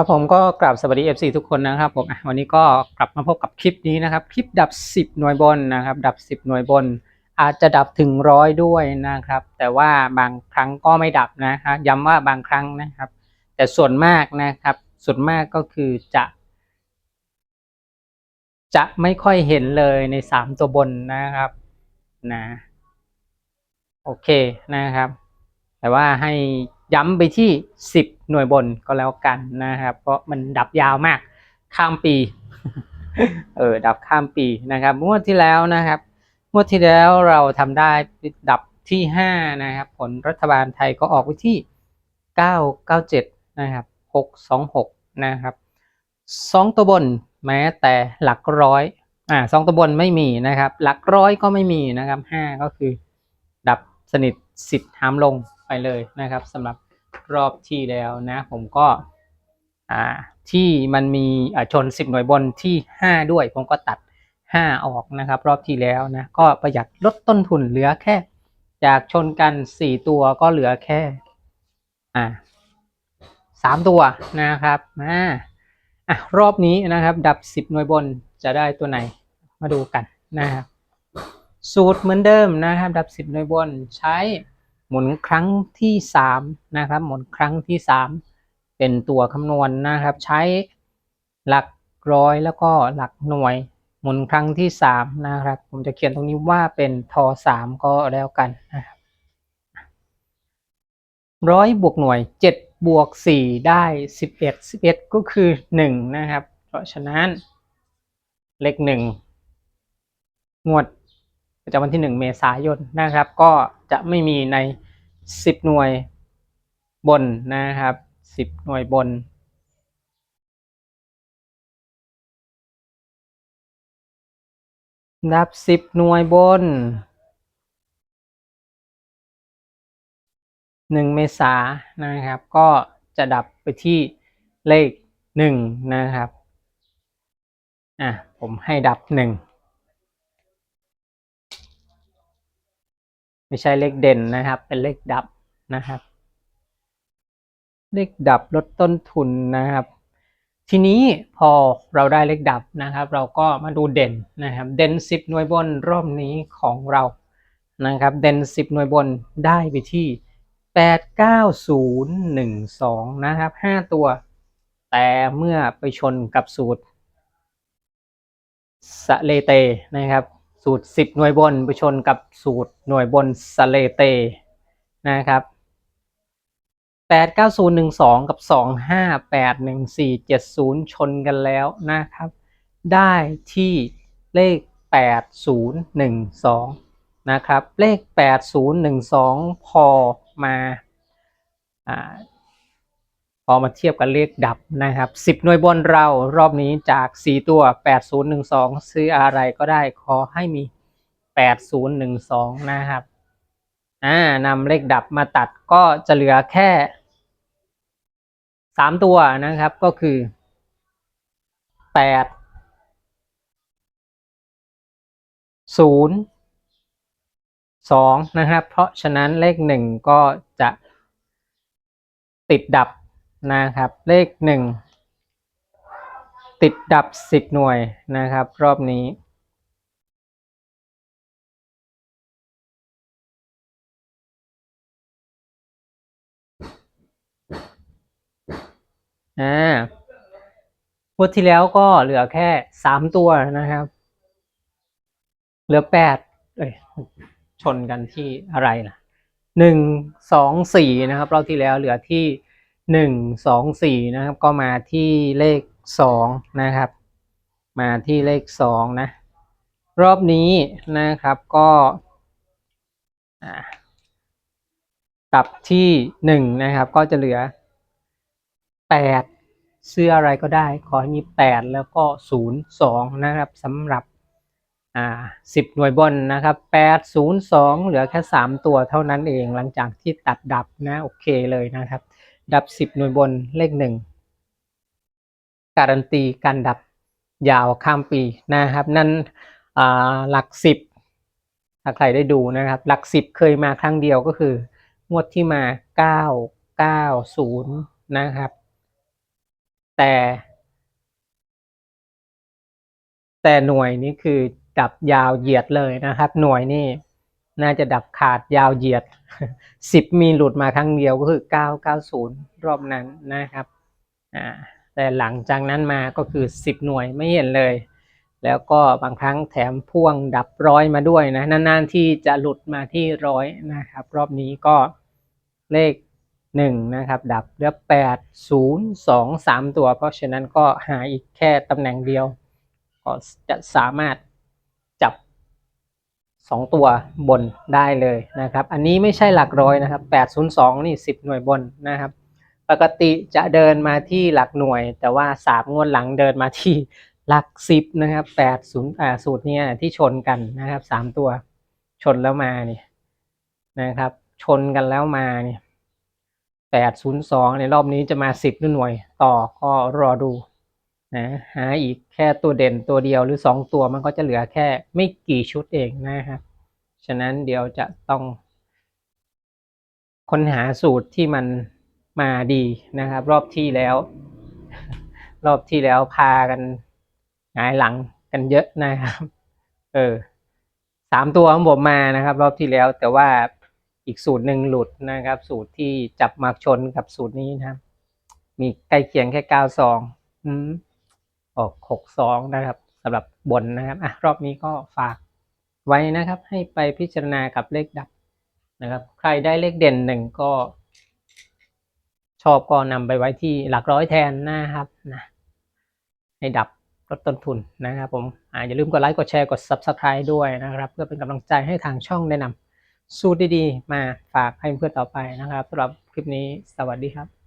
ครับผมก็กราบสวัสดี FC ทุกคนนะครับผมวันนี้ก็กลับมาพบกับคลิปนี้นะครับ คลิปดับ 10 หน่วยบนนะครับ ดับ 10 หน่วยบน อาจจะดับถึงร้อยด้วยนะครับ แต่ว่าบางครั้งก็ไม่ดับนะครับย้ำว่าบางครั้งนะครับ แต่ส่วนมากนะครับ ส่วนมากก็คือจะ จะไม่ค่อยเห็นเลยใน 3 ตัวบนนะครับนะโอเคนะครับ แต่ว่าให้ย้ำไปที่ 10 หน่วยบนก็แล้วกันนะครับ เพราะมันดับยาวมากข้ามปี เออดับข้ามปีนะครับงวดที่แล้วนะครับงวดที่แล้วเราทำได้ดับที่5นะครับ ผลรัฐบาลไทยก็ออกไปที่ 997 นะครับ 626 นะครับ 2 ตัวบนแม้แต่หลักร้อยอ่าสองตัวบนไม่มีนะครับ หลักร้อยก็ไม่มีนะครับ 5 ก็คือดับสนิทสิทธิ์หามลงไปเลยนะครับสำหรับ รอบที่แล้วนะ ผมก็อ่าที่มันมีชน 10 หน่วยบนที่ 5 ด้วย ผมก็ตัด 5 ออกนะครับ รอบที่แล้วนะ ก็ประหยัดลดต้นทุนเหลือแค่ จากชนกัน 4 ตัวก็เหลือแค่อ่าสามตัวนะครับอ่าอะรอบนี้นะครับ ดับ 10 หน่วยบนจะได้ตัวไหนมาดูกันนะครับสูตรเหมือนเดิมนะครับ ดับสิบหน่วยบนใช้ หมุนครั้งที่สามนะครับหมุนครั้งที่สามเป็นตัวคำนวณนะครับ ใช้หลักร้อยแล้วก็หลักหน่วย หมุนครั้งที่สามนะครับ ผมจะเขียนตรงนี้ว่าเป็นทอสามก็แล้วกันนะครับร้อยบวกหน่วยเจ็ดบวกสี่ได้สิบเอ็ดสิบเอ็ดก็คือหนึ่งนะครับ เพราะฉะนั้นเลขหนึ่งงวด ประจำวันที่ 1 เมษายนนะครับ ก็จะไม่มีใน 10 หน่วยบนนะครับ 10 หน่วยบนดับ10หน่วยบน1เมษายนนะครับ ก็จะดับไปที่เลข1นะครับ อะ ผมให้ดับ1 ไม่ใช่เลขเด่นนะครับ เป็นเลขดับนะครับ เลขดับลดต้นทุนนะครับ ทีนี้พอเราได้เลขดับนะครับ เราก็มาดูเด่นนะครับ เด่น10หน่วยบนรอบนี้ของเรานะครับ เด่น10หน่วยบนได้ไปที่89012นย์หนึ่งสองนะครับ5ตัว แต่เมื่อไปชนกับสูตรสะเลเตนะครับ สูตร 10 หน่วยบนไปชนกับสูตรหน่วยบนสเลเตนะครับ89012 กับ 2581470 ชนกันแล้วนะครับ ได้ที่เลข 8012 นะครับ เลข 8012 พอมา อ่าพอมาเทียบกับเลขดับนะครับ 10 หน่วยบนเรารอบนี้จาก 4 ตัว 8012 ซื้ออะไรก็ได้ขอให้มี 8012 นะครับอ่านำเลขดับมาตัดก็จะเหลือแค่ 3 ตัวนะครับก็คือ 8 0 2 นะครับ เพราะฉะนั้นเลข 1 ก็จะติดดับ นะครับ เลข1ติดดับ10หน่วยนะครับ รอบนี้ อ่างวดที่แล้วก็เหลือแค่สามตัวนะครับ เหลือแปดเอ้ยชนกันที่อะไรล่ะหนึ่งสองสี่นะครับรอบที่แล้วเหลือที่ หนึ่งสองสี่นะครับ ก็มาที่เลขสองนะครับ มาที่เลขสองนะ รอบนี้นะครับก็อ่ากลับที่หนึ่งนะครับ ก็จะเหลือแปดซื้ออะไรก็ได้ ขอให้มีแปดแล้วก็ศูนย์สองนะครับสำหรับอ่าสิบหน่วยบนนะครับแปดศูนย์สองเหลือแค่สามตัวเท่านั้นเองหลังจากที่ตัดดับนะ โอเคเลยนะครับ ดับสิบหน่วยบนเลขหนึ่งการันตีการดับยาวข้ามปีนะครับ นั่นหลักสิบถ้าใครได้ดูนะครับ หลักสิบเคยมาครั้งเดียวก็คืองวดที่มาเก้าเก้าศูนย์นะครับ แต่ แต่หน่วยนี่คือดับยาวเหยียดเลยนะครับ หน่วยนี่ น่าจะดับขาดยาวเหยียดสิบมีหลุดมาครั้งเดียวก็คือเก้าเก้าศูนย์รอบนั้นนะครับอ่าแต่หลังจากนั้นมาก็คือสิบหน่วยไม่เห็นเลย แล้วก็บางครั้งแถมพ่วงดับร้อยมาด้วยนะนานๆที่จะหลุดมาที่ร้อยนะครับ รอบนี้ก็เลขหนึ่งนะครับดับเหลือแปดศูนย์สองสามตัว เพราะฉะนั้นก็หาอีกแค่ตำแหน่งเดียว ก็จะสามารถ 2 ตัวบนได้เลยนะครับ อันนี้ไม่ใช่หลักร้อยนะครับ 802 นี่ 10 หน่วยบนนะครับ ปกติจะเดินมาที่หลักหน่วย แต่ว่า 3 งวดหลังเดินมาที่หลัก 10 นะครับ 80อ่าสูตรเนี่ยที่ชนกันนะครับ 3 ตัวชนแล้วมานี่นะครับ ชนกันแล้วมานี่ย802 ในรอบนี้จะมา 10หน่วยต่อก็รอดู นะหาอีกแค่ตัวเด่นตัวเดียวหรือสองตัวมันก็จะเหลือแค่ไม่กี่ชุดเองนะครับฉะนั้นเดี๋ยวจะต้องค้นหาสูตรที่มันมาดีนะครับ รอบที่แล้ว รอบที่แล้วพากันหงายหลังกันเยอะนะครับ เออสามตัวของผมมานะครับ รอบที่แล้วแต่ว่าอีกสูตรหนึ่งหลุดนะครับ สูตรที่จับมาชนกับสูตรนี้นะครับ มีใกล้เคียงแค่เก้าสองอืม ออกหกสองนะครับสำหรับบนนะครับอะรอบนี้ก็ฝากไว้นะครับ ให้ไปพิจารณากับเลขดับนะครับ ใครได้เลขเด่นหนึ่งก็ ชอบก็นำไปไว้ที่หลักร้อยแทนนะครับนะให้ดับลดต้นทุนนะครับผมอ่าอย่าลืมกดไลค์กดแชร์กด Subscribe ด้วยนะครับ เพื่อเป็นกำลังใจให้ทางช่องแนะนำสูตรดีๆ มาฝากให้เพื่อนต่อไปนะครับสำหรับคลิปนี้สวัสดีครับ